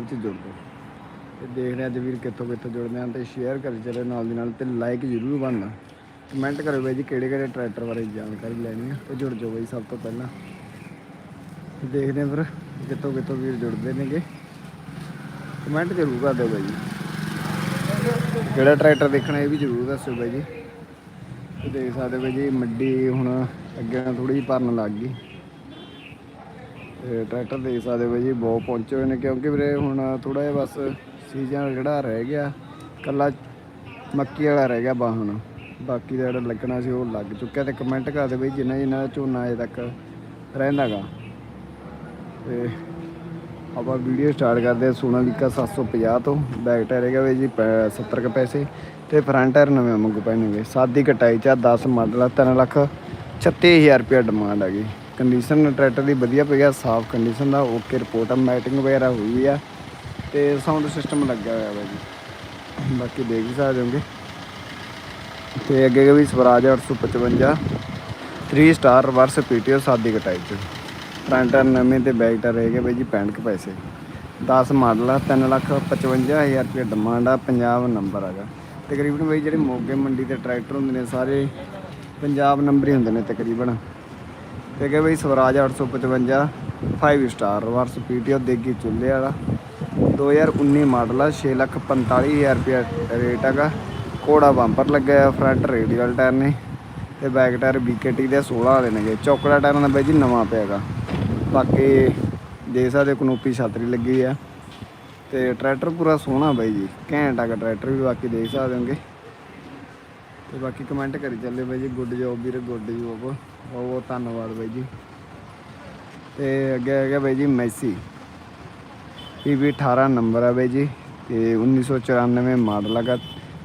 ਚ ਜੁੜ ਦਿਓ ਤੇ ਦੇਖਦੇ ਹਾਂ ਅੱਜ ਵੀਰ ਕਿੱਥੋਂ ਕਿੱਥੋਂ ਜੁੜਦੇ ਹਨ ਤੇ ਸ਼ੇਅਰ ਕਰੀ ਚਲੇ ਨਾਲ ਦੀ ਨਾਲ ਤੇ ਲਾਈਕ ਜ਼ਰੂਰ ਬਣਨਾ। ਕਮੈਂਟ ਕਰੋ ਬਾਈ ਜੀ ਕਿਹੜੇ ਕਿਹੜੇ ਟਰੈਕਟਰ ਬਾਰੇ ਜਾਣਕਾਰੀ ਲੈਣੀ ਹੈ ਤੇ ਜੁੜ ਜਾਓ ਬਾਈ ਸਭ ਤੋਂ ਪਹਿਲਾਂ। ਦੇਖਦੇ ਹਾਂ ਫਿਰ ਕਿੱਥੋਂ ਕਿੱਥੋਂ ਵੀਰ ਜੁੜਦੇ ਨੇਗੇ। ਕਮੈਂਟ ਜ਼ਰੂਰ ਕਰ ਦਿਓ ਬਾਈ ਜੀ। ਕਿਹੜਾ ਟਰੈਕਟਰ ਦੇਖਣਾ ਇਹ ਵੀ ਜ਼ਰੂਰ ਦੱਸਿਓ ਬਾਈ ਜੀ। ਦੇਖ ਸਕਦੇ ਬਾਈ ਜੀ, ਮੱਡੀ ਹੁਣ ਅੱਗੇ ਨਾਲ ਥੋੜੀ ਜਿਹੀ ਭਰਨ ਲੱਗ ਗਈ। ਤੇ ਟਰੈਕਟਰ ਦੇਖ ਸਕਦੇ ਬਾਈ ਜੀ, ਬਹੁਤ ਪਹੁੰਚੇ ਹੋਏ ਨੇ ਕਿਉਂਕਿ ਵੀਰੇ ਹੁਣ ਥੋੜਾ ਜਿਹਾ ਬਸ ਸੀਜ਼ਨ ਜਿਹੜਾ ਰਹਿ ਗਿਆ ਕੱਲਾ ਮੱਕੀ ਵਾਲਾ ਰਹਿ ਗਿਆ ਬਾਹਣ ਬਾਕੀ ਦਾ ਜਿਹੜਾ ਲੱਗਣਾ ਸੀ ਉਹ ਲੱਗ ਚੁੱਕਿਆ ਤੇ ਕਮੈਂਟ ਕਰ ਦਿਓ ਬਾਈ, ਜਿੰਨਾ ਜਿੰਨਾ ਦਾ ਝੋਨਾ ਅਜੇ ਤੱਕ ਰਹਿੰਦਾਗਾ। ਤੇ ਆਪਾਂ ਵੀਡੀਓ ਸਟਾਰਟ ਕਰਦੇ ਹਾਂ ਸੋਨਾਲੀਕਾ 750 ਤੋਂ। ਬੈਕ ਟਾਇਰ ਹੈਗਾ ਬਾਈ ਜੀ, ਪੈ- 70 ਕੁ ਪੈਸੇ। ਤੇ ਫਰੰਟ ਟਾਇਰ ਨਵੇਂ ਮੰਗੂ ਪੈਣਗੇ ਸਾਦੀ ਕਟਾਈ ਚ ਆ 10 ਮਾਡਲ ਆ 3 ਲੱਖ 36000 ਰੁਪਏ ਡਿਮਾਂਡ ਹੈਗੀ ਕੰਡੀਸ਼ਨ ਟਰੈਕਟਰ ਦੀ ਵਧੀਆ ਪਈ ਆ, ਸਾਫ਼ ਕੰਡੀਸ਼ਨ ਦਾ ਓਕੇ ਰਿਪੋਰਟ ਆ ਮੈਟਿੰਗ ਵਗੈਰਾ ਹੋਈ ਆ ਤੇ ਸਾਊਂਡ ਸਿਸਟਮ ਲੱਗਿਆ ਹੋਇਆ ਬਾਈ ਜੀ। ਬਾਕੀ ਦੇਖ ਵੀ ਸਕਦੇ ਹੋਗੇ। ਤੇ ਅੱਗੇ ਵੀ ਸਵਰਾਜ 855 3 ਸਟਾਰ ਰਿਵਰਸ ਪੀਟੀਓ ਸਾਦੀ ਕਟਾਈ ਚ। ਫਰੰਟ ਨਵੇਂ ਤੇ ਬੈਕ ਟਾਇਰ ਹੈਗੇ ਬਾਈ ਜੀ 65 ਪੈਸੇ। 10 ਮਾਡਲ ਆ 3 ਲੱਖ 55000 ਰੁਪਏ ਡਿਮਾਂਡ ਆ ਪੰਜਾਬ ਨੰਬਰ ਹੈਗਾ ਤਕਰੀਬਨ ਬਾਈ ਜਿਹੜੇ ਮੋਗੇ ਮੰਡੀ ਤੇ ਟਰੈਕਟਰ ਹੁੰਦੇ ਨੇ, ਸਾਰੇ ਪੰਜਾਬ ਨੰਬਰ ਹੀ ਹੁੰਦੇ ਨੇ ਤਕਰੀਬਨ। ਤੇ ਅੱਗੇ ਬਾਈ ਸਵਰਾਜ 855 5 ਸਟਾਰ ਰਿਵਰਸ ਪੀਟੀਓ ਦੇਗੀ ਚੁੱਲ੍ਹੇ ਵਾਲਾ। 2019 ਮਾਡਲ ਆ 6 ਲੱਖ 45000 ਰੁਪਏ ਰੇਟ ਹੈਗਾ। ਕੋੜਾ ਬੰਪਰ ਲੱਗਿਆ ਆ ਫਰੰਟ ਰੇਡੀਅਲ ਟਾਇਰ ਨੇ। ਤੇ ਬੈਕ ਟਾਇਰ BKT ਦੇ 16 ਵਾਲੇ ਨੇਗੇ। ਚੌਕੜਾ ਟਾਇਰਾਂ ਦਾ ਬਾਈ ਜੀ ਨਵਾਂ ਪਿਆਗਾ ਬਾਕੀ ਦੇ ਸਕਦੇ ਹੋ ਕਨੋਪੀ ਛਤਰੀ ਲੱਗੀ ਆ। ਤੇ ਟਰੈਕਟਰ ਪੂਰਾ ਸੋਹਣਾ ਬਾਈ ਜੀ। ਘੈਂਟ ਆ ਟਰੈਕਟਰ ਵੀ, ਬਾਕੀ ਦੇਖ ਸਕਦੇ ਹੋਗੇ। ਤੇ ਬਾਕੀ ਕਮੈਂਟ ਕਰੀ ਚੱਲੇ ਬਾਈ ਜੀ ਗੁੱਡ ਜੋਬ ਵੀਰੇ ਗੁੱਡ ਜੋਬ ਬਹੁਤ ਬਹੁਤ ਧੰਨਵਾਦ ਬਾਈ ਜੀ। ਤੇ ਅੱਗੇ ਹੈਗਾ ਬਾਈ ਜੀ ਮੈਸੀ ਇਹ ਵੀ 18 ਨੰਬਰ ਆ ਬਾਈ ਜੀ, ਤੇ 1994 ਮਾਡਲ ਹੈਗਾ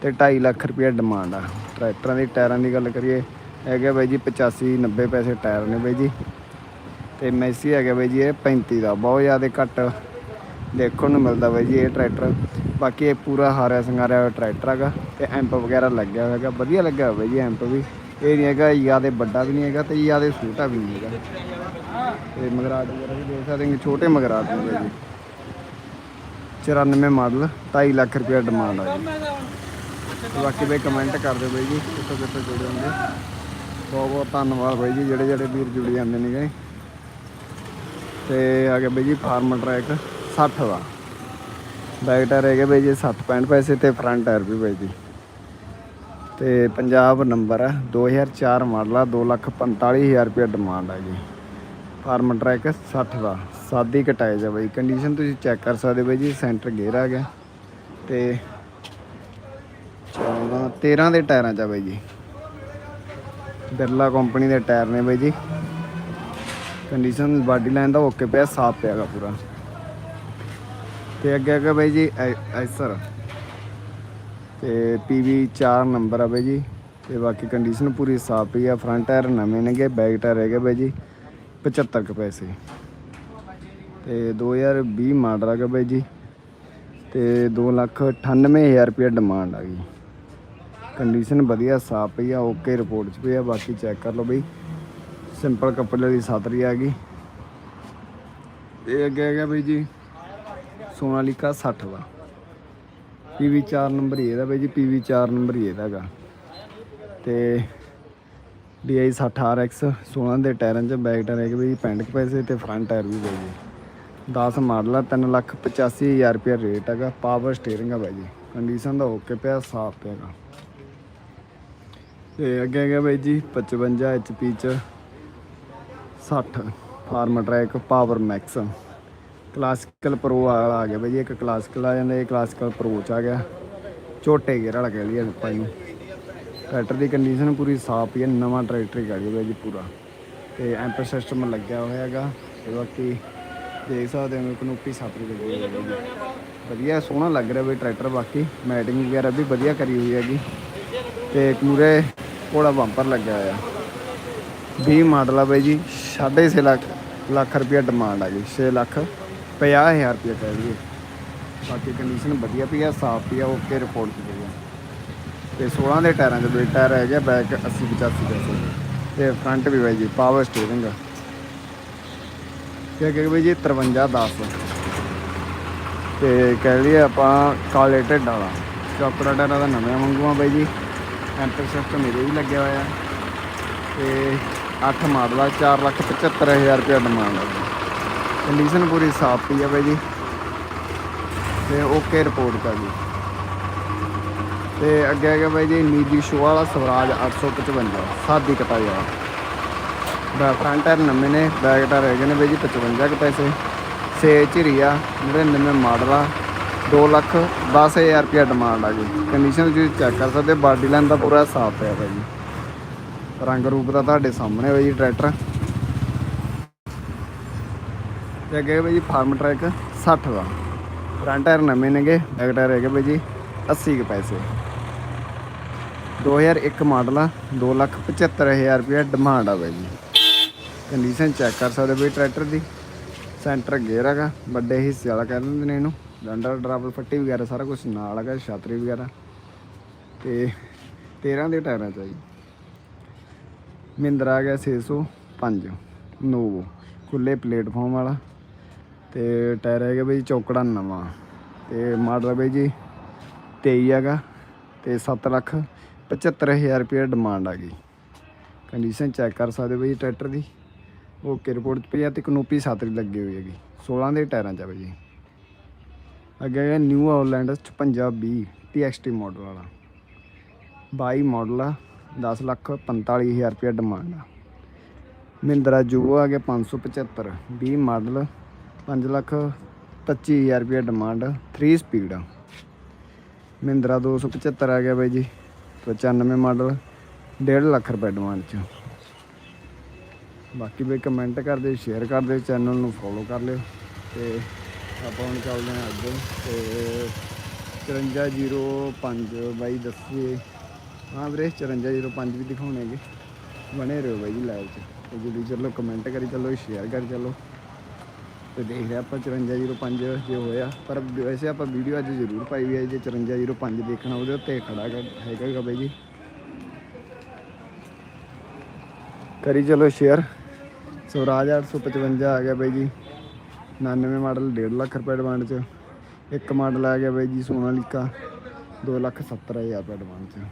ਤੇ 2.5 ਲੱਖ ਰੁਪਏ ਡਿਮਾਂਡ ਆ। ਟਰੈਕਟਰਾਂ ਦੀ, ਟਾਇਰਾਂ ਦੀ ਗੱਲ ਕਰੀਏ ਹੈਗਾ ਬਾਈ ਜੀ 85 90 ਪੈਸੇ ਟਾਇਰ ਨੇ ਬਾਈ ਜੀ। ਤੇ ਮੈਸੀ ਹੈਗਾ ਬਾਈ ਜੀ, ਇਹ 35 ਦਾ, ਬਹੁਤ ਜ਼ਿਆਦਾ ਘੱਟ। ਦੇਖਣ ਨੂੰ ਮਿਲਦਾ ਬਾਈ ਜੀ ਇਹ ਟਰੈਕਟਰ। ਬਾਕੀ ਇਹ ਪੂਰਾ ਹਾਰਿਆ ਸੰਗਾਰਿਆ ਹੋਇਆ ਟਰੈਕਟਰ ਹੈਗਾ ਤੇ ਐਂਪ ਵਗੈਰਾ ਲੱਗਿਆ ਹੋਇਆ ਹੈਗਾ। ਵਧੀਆ ਲੱਗਿਆ ਹੋਇਆ ਬਾਈ ਜੀ ਐਂਪ ਵੀ। ਇਹ ਨਹੀਂ ਹੈਗਾ ਜ਼ਿਆਦਾ ਵੱਡਾ ਵੀ ਨਹੀਂ ਹੈਗਾ ਤੇ ਜ਼ਿਆਦਾ ਛੋਟਾ ਵੀ ਨਹੀਂ ਹੈਗਾ। ਤੇ ਮਗਰਾਟ ਵਗੈਰਾ ਵੀ ਦੇਖ ਸਕਦੇ ਹੋ, ਛੋਟੇ ਮਗਰਾਟ ਨੇ ਬਾਈ ਜੀ 94 ਮਾਡਲ 2.5 ਲੱਖ ਰੁਪਏ ਡਿਮਾਂਡ ਆ ਜੀ। ਬਾਕੀ ਬਈ ਕਮੈਂਟ ਕਰ ਦਿਓ ਬਾਈ ਜੀ, ਕਿੱਥੋਂ ਕਿੱਥੋਂ ਜੁੜੇ ਹੁੰਦੇ। ਬਹੁਤ ਬਹੁਤ ਧੰਨਵਾਦ ਬਾਈ ਜੀ, ਜਿਹੜੇ ਜਿਹੜੇ ਵੀਰ ਜੁੜੇ ਜਾਂਦੇ ਨੇਗੇ ਤੇ ਆ ਗਿਆ ਬਾਈ ਜੀ ਫਾਰਮ ਟਰੈਕ 60 ਦਾ ਬੈਕ ਟਾਇਰ ਹੈਗੇ ਬਾਈ ਜੀ 7 65 ਪੈਸੇ ਤੇ ਫਰੰਟ ਟਾਇਰ ਵੀ ਬਾਈ ਜੀ। ਤੇ ਪੰਜਾਬ ਨੰਬਰ ਹੈ 2004 ਮਾਡਲ ਆ 245000 ਰੁਪਏ ਡਿਮਾਂਡ ਹੈ ਜੀ। ਫਾਰਮ ਟਰੈਕ 60 ਦਾ ਸਾਦੀ ਕਟਾਇਜ ਆ ਬਾਈ। ਕੰਡੀਸ਼ਨ ਤੁਸੀਂ ਚੈੱਕ ਕਰ ਸਕਦੇ ਬਾਈ ਜੀ ਸੈਂਟਰ ਗੇਅਰ ਆ ਗਿਆ। ਤੇ 14 13 ਦੇ ਟਾਇਰਾਂ ਚ ਆ ਬਾਈ ਜੀ। ਬਿਰਲਾ ਕੰਪਨੀ ਦੇ ਟਾਇਰ ਨੇ ਬਾਈ ਜੀ। ਕੰਡੀਸ਼ਨ ਬਾਡੀ ਲਾਈਨ ਦਾ ਓਕੇ ਪਿਆ, ਸਾਫ਼ ਪਿਆਗਾ ਪੂਰਾ। ਤੇ ਅੱਗੇ ਅੱਗੇ ਬਾਈ ਜੀ ਐਸਰ। ਤੇ ਪੀਵੀ 4 ਨੰਬਰ ਆ ਬਾਈ ਜੀ। ਤੇ ਬਾਕੀ ਕੰਡੀਸ਼ਨ ਪੂਰੀ ਸਾਫ਼ ਪਈ ਆ। ਫਰੰਟ ਟਾਇਰ ਨਵੇਂ ਨੇਗੇ ਬੈਕ ਟਾਇਰ ਹੈਗੇ ਬਾਈ ਜੀ। 75 ਕੁ ਪੈਸੇ। ਤੇ 2020 ਮਾਡਲ ਹੈਗਾ ਬਾਈ ਜੀ। ਤੇ 298000 ਰੁਪਏ ਡਿਮਾਂਡ ਆ ਗਈ। ਕੰਡੀਸ਼ਨ ਵਧੀਆ ਸਾਫ਼ ਪਈ ਆ ਓਕੇ ਰਿਪੋਰਟ ਚ ਪਈ ਆ। ਬਾਕੀ ਚੈੱਕ ਕਰ ਲਓ ਬਈ। ਸਿੰਪਲ ਕੱਪੜੇ ਵਾਲੀ ਸਾਤਰੀ ਆ ਗਈ। ਇਹ ਅੱਗੇ ਹੈਗਾ ਬਈ ਜੀ। ਸੋਨਾਲੀਕਾ 60 ਦਾ ਪੀਵੀ 4 ਨੰਬਰ ਹੀ ਇਹਦਾ ਬਾਈ ਜੀ ਪੀਵੀ 4 ਨੰਬਰ ਹੀ ਇਹਦਾ ਹੈਗਾ ਤੇ DI 60 RX 16 ਦੇ ਟਾਇਰਾਂ 'ਚ ਬੈਕ ਟਾਇਰ ਹੈਗੇ ਬਈ 65 ਕੁ ਪੈਸੇ ਤੇ ਫਰੰਟ ਟਾਇਰ ਵੀ ਬਈ ਜੀ। 10 ਮਾਡਲ ਆ 3 ਲੱਖ 85000 ਰੁਪਏ ਰੇਟ ਹੈਗਾ, ਪਾਵਰ ਸਟੀਅਰਿੰਗ ਆ ਬਾਈ ਜੀ। ਕੰਡੀਸ਼ਨ ਦਾ ਓਕੇ ਪਿਆ, ਸਾਫ਼ ਪਿਆਗਾ ਤੇ ਅੱਗੇ ਹੈਗਾ ਬਾਈ ਜੀ 55 HP ਚ 60 Farmtrac, power max. Classical pro ਵਾਲਾ ਆ ਗਿਆ ਬਾਈ ਜੀ, ਇੱਕ ਕਲਾਸਿਕਲ ਆ ਜਾਂਦਾ, ਇਹ ਕਲਾਸਿਕਲ ਪ੍ਰੋ ਚ ਆ ਗਿਆ। ਛੋਟੇ ਗੇਅਰ ਵਾਲਾ ਕਹਿ ਲਈਏ ਆਪਾਂ ਇਹਨੂੰ। ਟਰੈਕਟਰ ਦੀ ਕੰਡੀਸ਼ਨ ਪੂਰੀ ਸਾਫ਼ ਹੀ ਹੈ ਨਵਾਂ ਟਰੈਕਟਰ ਹੀ ਗਾੜੀ ਬਾਈ ਜੀ ਪੂਰਾ। ਤੇ ਐਂਪ ਸਿਸਟਮ ਲੱਗਿਆ ਹੋਇਆ ਹੈਗਾ, ਤੇ ਬਾਕੀ ਦੇਖ ਸਕਦੇ ਹੋ, ਕਨੂਪੀ ਸਾਪਰੀ ਲੱਗੀ ਹੋਈ ਹੈ ਵਧੀਆ, ਸੋਹਣਾ ਲੱਗ ਰਿਹਾ ਬਈ ਟਰੈਕਟਰ ਬਾਕੀ ਮੈਟਿੰਗ ਵਗੈਰਾ ਵੀ ਵਧੀਆ ਕਰੀ ਹੋਈ ਹੈਗੀ। ਤੇ ਮੂਰੇ ਕੋੜਾ ਬੰਪਰ ਲੱਗਿਆ ਹੋਇਆ। 20 ਮਾਡਲ ਆ ਬਾਈ ਜੀ 6.5 ਲੱਖ ਲੱਖ ਰੁਪਏ ਡਿਮਾਂਡ ਆ ਜੀ 6 ਲੱਖ। 50000 ਰੁਪਏ ਕਹਿ ਲਈਏ। ਬਾਕੀ ਕੰਡੀਸ਼ਨ ਵਧੀਆ ਪਈ ਆ, ਸਾਫ਼ ਪਈ ਆ ਓਕੇ ਰਿਪੋਰਟ ਚ ਪਈ ਆ ਤੇ 16 ਦੇ ਟਾਇਰਾਂ ਦੇ ਬਈ ਟਾਇਰ ਹੈਗੇ ਬੈਕ 80 85 ਪੈਸੇ ਤੇ ਫਰੰਟ ਵੀ ਬਾਈ ਜੀ ਪਾਵਰ ਸਟੀਅਰਿੰਗ ਤੇ ਅੱਗੇ ਬਾਈ ਜੀ 53 10 ਤੇ ਕਹਿ ਲਈਏ ਆਪਾਂ ਕਾਲੇ ਢਿੱਡ ਵਾਲਾ। ਚੌਕੜਾ ਟਾਇਰਾਂ ਦਾ ਨਵਾਂ ਮੰਗਵਾ ਬਾਈ ਜੀ। ਐਂਟਰ ਸ਼ਿਫਟ ਮੇਰੇ ਵੀ ਲੱਗਿਆ ਹੋਇਆ। ਤੇ 8 ਮਾਡਲ ਆ 475000 ਰੁਪਏ ਡਿਮਾਂਡ ਆ। ਕੰਡੀਸ਼ਨ ਪੂਰੀ ਸਾਫ਼ ਪਈ ਆ ਬਾਈ ਜੀ। ਤੇ ਓਕੇ ਰਿਪੋਰਟ ਕਰ ਜੀ ਤੇ ਅੱਗੇ ਆ ਗਿਆ ਬਾਈ ਜੀ ਨੀਲੀ ਸ਼ੋ ਵਾਲਾ ਸਵਰਾਜ 855 ਸਾਦੀ ਕਟਾਈ ਵਾਲਾ। ਦਾ ਫਰੰਟ ਟਾਇਰ ਨਵੇਂ ਨੇ ਬੈਕ ਟਾਇਰ ਹੈਗੇ ਨੇ ਬਾਈ ਜੀ 55 ਕੁ ਪੈਸੇ। ਸੇ ਝਿਰੀ ਆ 99 ਮਾਡਲ ਆ 2 ਲੱਖ 10000 ਰੁਪਏ ਡਿਮਾਂਡ ਆ ਜੀ। ਕੰਡੀਸ਼ਨ ਤੁਸੀਂ ਚੈੱਕ ਕਰ ਸਕਦੇ ਬਾਡੀ ਲਾਈਨ ਦਾ ਪੂਰਾ ਸਾਫ਼ ਪਿਆ ਬਾਈ ਜੀ। ਰੰਗ ਰੂਪ ਦਾ ਤੁਹਾਡੇ ਸਾਹਮਣੇ ਹੋਇਆ ਜੀ ਟਰੈਕਟਰ ਤੇ ਅੱਗੇ ਬਾਈ ਜੀ ਫਾਰਮ ਟਰੈਕ 60 ਦਾ। ਫਰੰਟ ਟਾਇਰ ਨਵੇਂ ਨੇਗੇ ਬੈਕ ਟਾਇਰ ਹੈਗੇ ਬਾਈ ਜੀ 80 ਕੁ ਪੈਸੇ। 2001 ਮਾਡਲ ਆ 275000 ਰੁਪਏ ਡਿਮਾਂਡ ਆ ਬਾਈ ਜੀ। ਕੰਡੀਸ਼ਨ ਚੈੱਕ ਕਰ ਸਕਦੇ ਬਈ ਟਰੈਕਟਰ ਦੀ। ਸੈਂਟਰ ਗੇਅਰ ਹੈਗਾ, ਵੱਡੇ ਹਿੱਸੇ ਵਾਲਾ ਕਹਿ ਦਿੰਦੇ ਨੇ ਇਹਨੂੰ। ਡੰਡਰ ਡਰਾਵਲ ਫੱਟੀ ਵਗੈਰਾ ਸਾਰਾ ਕੁਝ ਨਾਲ ਹੈਗਾ, ਛਾਤਰੀ ਵਗੈਰਾ। ਤੇ 13 ਦੇ ਟਾਇਰਾਂ ਚ ਆ ਜੀ। ਮਹਿੰਦਰਾ ਆ ਗਿਆ 605 ਨੋਵੋ। ਖੁੱਲੇ ਪਲੇਟਫਾਰਮ ਵਾਲਾ। ਤੇ ਟਾਇਰ ਹੈਗਾ ਬਈ ਚੌਕੜਾ ਨਵਾਂ ਤੇ ਮਾਡਲ ਬਈ ਜੀ 23 ਹੈਗਾ ਤੇ 7 ਲੱਖ 75000 ਰੁਪਏ ਡਿਮਾਂਡ ਆ ਗਈ। ਕੰਡੀਸ਼ਨ ਚੈੱਕ ਕਰ ਸਕਦੇ ਬਈ ਟਰੈਕਟਰ ਦੀ। ਓਕੇ ਰਿਪੋਰਟ ਪਈ ਆ ਤੇ ਕਨੋਪੀ ਸਾਤਰੀ ਲੱਗੀ ਹੋਈ ਹੈਗੀ। 16 ਦੇ ਟਾਇਰਾਂ ਚ ਆ ਬਈ ਜੀ। ਅੱਗੇ ਹੈ ਨਿਊ ਆਉਲੈਂਡ 5620 TXT ਮਾਡਲ ਵਾਲਾ। 22 ਮਾਡਲ ਆ 10 ਲੱਖ 45000 ਰੁਪਏ ਡਿਮਾਂਡ ਆ। ਮਹਿੰਦਰਾ ਜੂਗੋ ਆ ਗਿਆ 575 20 ਮਾਡਲ 5 ਲੱਖ 25000 ਰੁਪਏ ਡਿਮਾਂਡ 3 ਸਪੀਡ ਆ। ਮਹਿੰਦਰਾ 275 ਆ ਗਿਆ ਬਾਈ ਜੀ 95 ਮਾਡਲ 1.5 ਲੱਖ ਰੁਪਏ ਡਿਮਾਂਡ ਚ। ਬਾਕੀ ਬਈ ਕਮੈਂਟ ਕਰ ਦਿਓ ਸ਼ੇਅਰ ਕਰ ਦਿਓ ਚੈਨਲ ਨੂੰ ਫੋਲੋ ਕਰ ਲਿਓ। ਤੇ ਆਪਾਂ ਹੁਣ ਚੱਲਦੇ ਹਾਂ ਅੱਗੇ। ਤੇ 5405 ਬਾਈ ਦੱਸੀਏ। ਹਾਂ ਵੀਰੇ 5405 ਵੀ ਦਿਖਾਉਣੇ ਦਿਖਾਉਣੇਗੇ ਬਣੇ ਰਹੋ ਬਾਈ ਜੀ ਲਾਈਵ 'ਚ। ਤੇ ਜਲਦੀ ਚੱਲੋ ਕਮੈਂਟ ਕਰੀ ਚੱਲੋ ਸ਼ੇਅਰ ਕਰੀ ਚੱਲੋ। ਤੇ ਦੇਖਦੇ ਲਿਆ ਆਪਾਂ 5405 ਜੇ ਹੋਇਆ ਪਰ ਵੈਸੇ ਆਪਾਂ ਵੀਡੀਓ ਅੱਜ ਜ਼ਰੂਰ ਪਾਈ ਵੀ ਹੈ ਜੇ 5405 ਦੇਖਣਾ ਉਹਦੇ ਉੱਤੇ ਖੜਾ ਹੈਗਾ ਹੈਗਾ ਬਾਈ ਜੀ। ਕਰੀ ਚਲੋ ਸ਼ੇਅਰ ਸਵਰਾਜ 855 ਆ ਗਿਆ ਬਾਈ ਜੀ। 99 ਮਾਡਲ 1.5 ਲੱਖ ਰੁਪਏ ਡਿਮਾਂਡ 'ਚ। ਇੱਕ ਮਾਡਲ ਆ ਗਿਆ ਬਾਈ ਜੀ ਸੋਨਾਲੀਕਾ 2 ਲੱਖ 70 ਹਜ਼ਾਰ ਰੁਪਏ ਡਿਮਾਂਡ 'ਚ।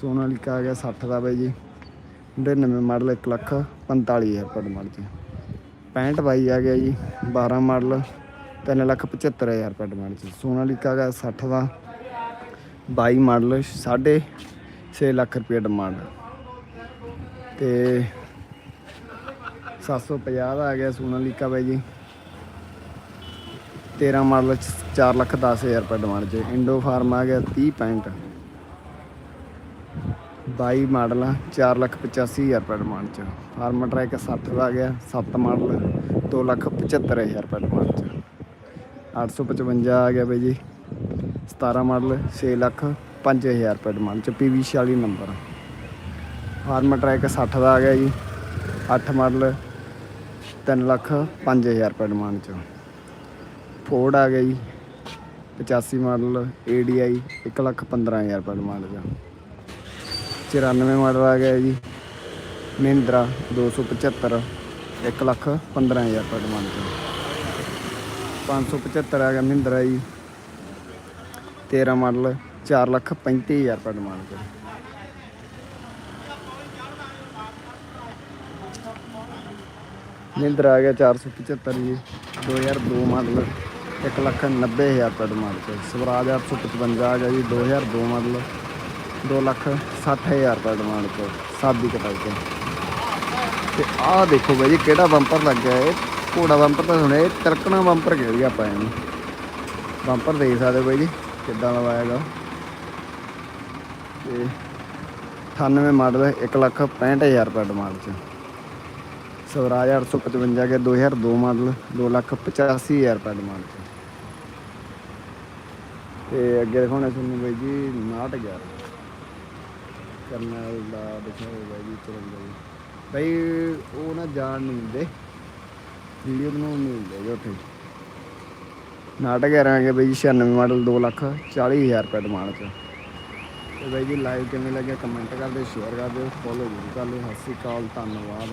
ਸੋਨਾਲੀਕਾ ਆ ਗਿਆ 60 ਦਾ ਬਾਈ ਜੀ। 99 ਮਾਡਲ 1 ਲੱਖ 45 ਹਜ਼ਾਰ ਰੁਪਏ ਡਿਮਾਂਡ 'ਚ। 65 ਬਾਈ ਆ ਗਿਆ ਜੀ 12 ਮਾਡਲ 3 ਲੱਖ 75 ਹਜ਼ਾਰ ਰੁਪਏ ਡਿਮਾਂਡ 'ਚ ਸੋਨਾਲੀਕਾ ਆ ਗਿਆ 60 ਦਾ 22 ਮਾਡਲ 6.5 ਲੱਖ ਰੁਪਏ ਡਿਮਾਂਡ ਤੇ 750 ਦਾ ਆ ਗਿਆ ਸੋਨਾਲੀਕਾ ਬਾਈ ਜੀ। 13 ਮਾਡਲ 4 ਲੱਖ 10 ਹਜ਼ਾਰ ਰੁਪਏ ਡਿਮਾਂਡ 'ਚ। ਇੰਡੋ ਫਾਰਮ ਆ ਗਿਆ 30 65 22 ਮਾਡਲ ਆ 4 ਲੱਖ 85 ਹਜ਼ਾਰ ਰੁਪਏ ਡਿਮਾਂਡ 'ਚ। ਫਾਰਮ ਟਰੈਕ 60 ਦਾ ਆ ਗਿਆ 7 ਮਾਡਲ 2 ਲੱਖ 75 ਹਜ਼ਾਰ ਰੁਪਏ ਡਿਮਾਂਡ 'ਚ। 855 ਆ ਗਿਆ ਬਾਈ ਜੀ। 17 ਮਾਡਲ 6 ਲੱਖ 5000 ਰੁਪਏ ਡਿਮਾਂਡ 'ਚ PV 46 ਨੰਬਰ। ਫਾਰਮ ਟਰੈਕ 60 ਦਾ ਆ ਗਿਆ ਜੀ। 8 ਮਾਡਲ 3 ਲੱਖ 5000 ਰੁਪਏ ਡਿਮਾਂਡ 'ਚ। ਫੋਰਡ ਆ ਗਿਆ ਜੀ। 85 ਮਾਡਲ ADI 1 ਲੱਖ 15000 ਰੁਪਏ ਡਿਮਾਂਡ 'ਚ। 94 ਮਾਡਲ ਆ ਗਿਆ ਜੀ। ਮਹਿੰਦਰਾ 275 1 ਲੱਖ 15000 ਰੁਪਏ ਡਿਮਾਂਡ 'ਚ 575 ਆ ਗਿਆ ਮਹਿੰਦਰਾ ਜੀ। 13 ਮਾਡਲ 4 ਲੱਖ 35000 ਰੁਪਏ ਡਿਮਾਂਡ 'ਚ ਮਹਿੰਦਰਾ ਆ ਗਿਆ 475 ਜੀ। 2002 ਮਾਡਲ 1 ਲੱਖ 90000 ਰੁਪਏ ਡਿਮਾਂਡ 'ਚ ਸਵਰਾਜ 855 ਆ ਗਿਆ ਜੀ। 2002 ਮਾਡਲ 2 ਲੱਖ 60000 ਰੁਪਏ ਡਿਮਾਂਡ 'ਚ ਸਾਦੀ ਕਟਾਈ 'ਚ ਤੇ ਆਹ ਦੇਖੋ ਬਾਈ ਜੀ, ਕਿਹੜਾ ਬੰਪਰ ਲੱਗਿਆ ਇਹ? ਘੋੜਾ ਬੰਪਰ ਤਾਂ ਸੁਣਿਆ ਤਰਕਣਾ ਬੰਪਰ ਕਹਿ ਆਪਾਂ ਇਹਨੂੰ। ਬੰਪਰ ਦੇਖ ਸਕਦੇ ਬਾਈ ਜੀ, ਕਿੱਦਾਂ ਲਵਾਇਆਗਾ ਤੇ 98 ਮਾਡਲ 1 ਲੱਖ 65000 ਰੁਪਏ ਡਿਮਾਂਡ 'ਚ। ਸਵਰਾਜ 855 ਕੇ 2002 ਮਾਡਲ 2 ਲੱਖ 85000 ਰੁਪਏ ਡਿਮਾਂਡ 'ਚ। ਤੇ ਅੱਗੇ ਦਿਖਾਉਣਾ ਤੁਹਾਨੂੰ ਬਾਈ ਜੀ 911 ਕਰਨਲ ਦਾ ਦਿਖਾਓ ਬਾਈ ਜੀ ਚਲੋ ਜੀ। ਬਾਈ ਉਹ ਨਾ ਜਾਣ ਨਹੀਂ ਦਿੰਦੇ। ਵੀਡੀਓ ਬਣਾਉਣ ਨਹੀਂ ਦਿੰਦੇ ਜੀ ਉੱਥੇ। ਨਾਟਕ ਆ ਰਹੇ ਬਾਈ ਜੀ 96 ਮਾਡਲ 2 ਲੱਖ 40000 ਰੁਪਏ ਡਿਮਾਂਡ 'ਚ। ਤੇ ਬਾਈ ਜੀ ਲਾਈਵ ਕਿਵੇਂ ਲੱਗਿਆ? ਕਮੈਂਟ ਕਰ ਦਿਓ ਸ਼ੇਅਰ ਕਰ ਦਿਓ ਫੋਲੋ ਜ਼ਰੂਰ ਕਰ ਲਿਓ। ਸਤਿ ਸ਼੍ਰੀ ਅਕਾਲ, ਧੰਨਵਾਦ।